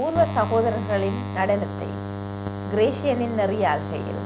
அபூர்வ சகோதரர்களின் நடனத்தை கிரேஷியனின் நெறியாள்கையில்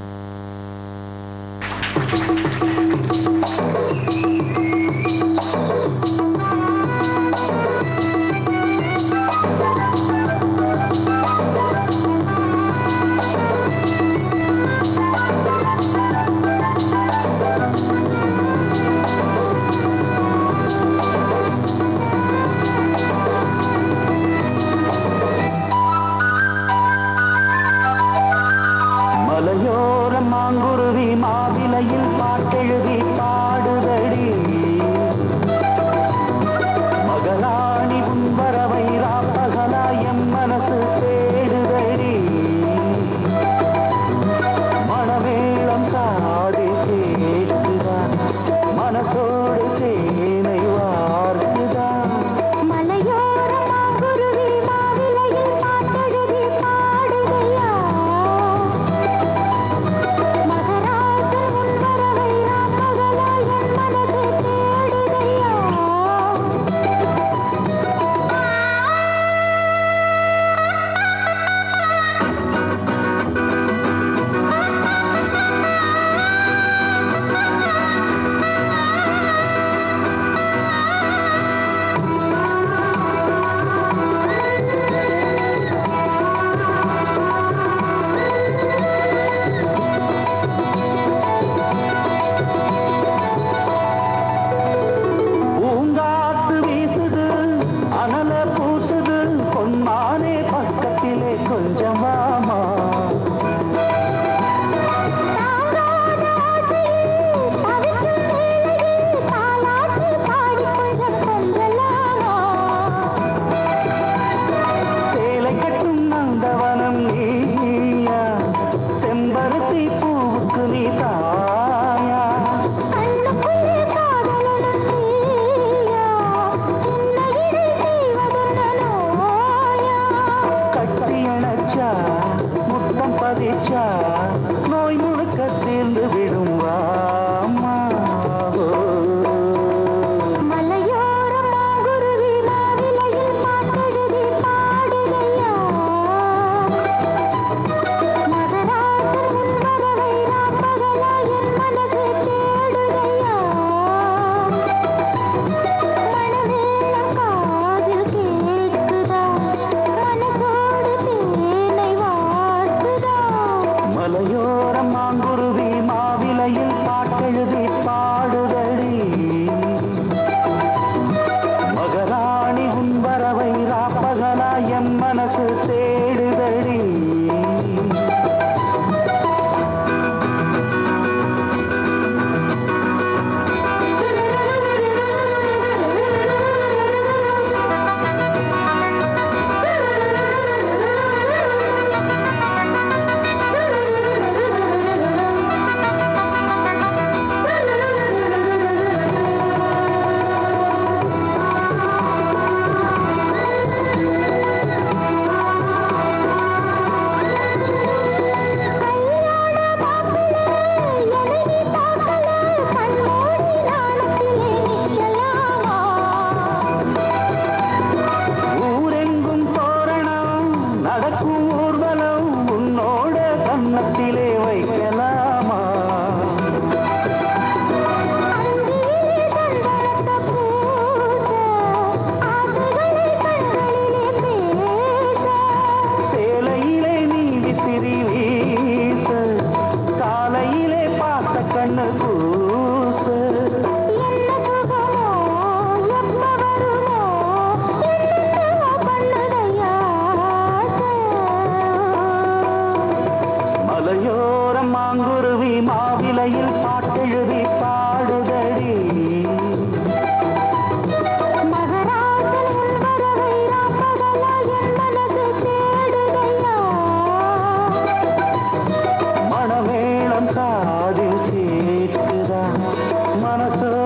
ചേരുക മനസ്സോ